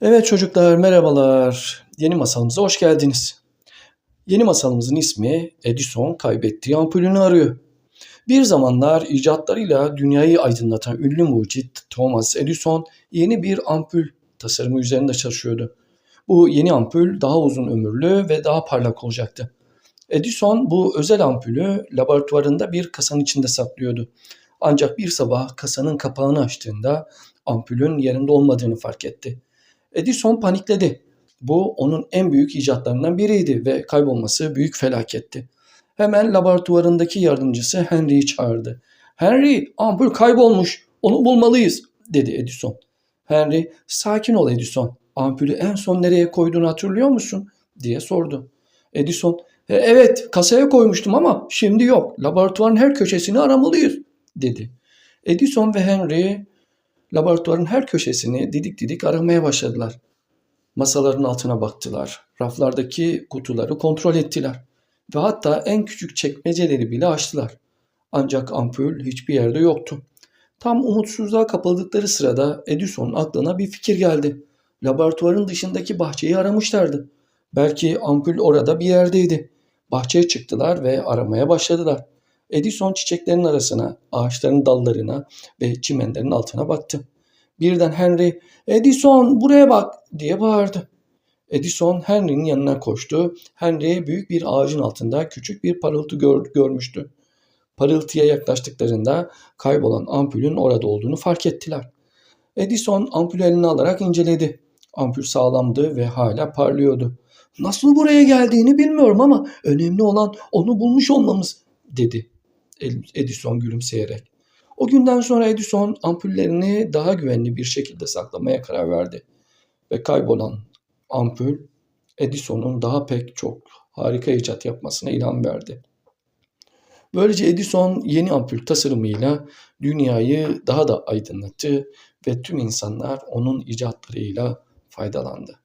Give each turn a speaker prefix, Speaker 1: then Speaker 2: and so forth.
Speaker 1: Evet çocuklar merhabalar. Yeni masalımıza hoş geldiniz. Yeni masalımızın ismi Edison kaybettiği ampulünü arıyor. Bir zamanlar icatlarıyla dünyayı aydınlatan ünlü mucit Thomas Edison yeni bir ampul tasarımı üzerinde çalışıyordu. Bu yeni ampul daha uzun ömürlü ve daha parlak olacaktı. Edison bu özel ampulü laboratuvarında bir kasanın içinde saklıyordu. Ancak bir sabah kasanın kapağını açtığında ampulün yerinde olmadığını fark etti. Edison panikledi. Bu onun en büyük icatlarından biriydi ve kaybolması büyük felaketti. Hemen laboratuvarındaki yardımcısı Henry'i çağırdı. Henry, ampul kaybolmuş. Onu bulmalıyız, dedi Edison. Henry, sakin ol Edison. Ampulü en son nereye koyduğunu hatırlıyor musun? diye sordu. Edison, "E, evet kasaya koymuştum ama şimdi yok. Laboratuvarın her köşesini aramalıyız, dedi. Edison ve Henry laboratuvarın her köşesini didik didik aramaya başladılar. Masaların altına baktılar. Raflardaki kutuları kontrol ettiler. Ve hatta en küçük çekmeceleri bile açtılar. Ancak ampul hiçbir yerde yoktu. Tam umutsuzluğa kapıldıkları sırada Edison'un aklına bir fikir geldi. Laboratuvarın dışındaki bahçeyi aramışlardı. Belki ampul orada bir yerdeydi. Bahçeye çıktılar ve aramaya başladılar. Edison çiçeklerin arasına, ağaçların dallarına ve çimenlerin altına baktı. Birden Henry, Edison buraya bak diye bağırdı. Edison Henry'nin yanına koştu. Henry büyük bir ağacın altında küçük bir parıltı gör- görmüştü. Parıltıya yaklaştıklarında kaybolan ampulün orada olduğunu fark ettiler. Edison ampulü eline alarak inceledi. Ampul sağlamdı ve hala parlıyordu. Nasıl buraya geldiğini bilmiyorum ama önemli olan onu bulmuş olmamız dedi Edison gülümseyerek. O günden sonra Edison ampullerini daha güvenli bir şekilde saklamaya karar verdi. Ve kaybolan ampul Edison'un daha pek çok harika icat yapmasına ilham verdi. Böylece Edison yeni ampul tasarımıyla dünyayı daha da aydınlattı ve tüm insanlar onun icatlarıyla faydalandı.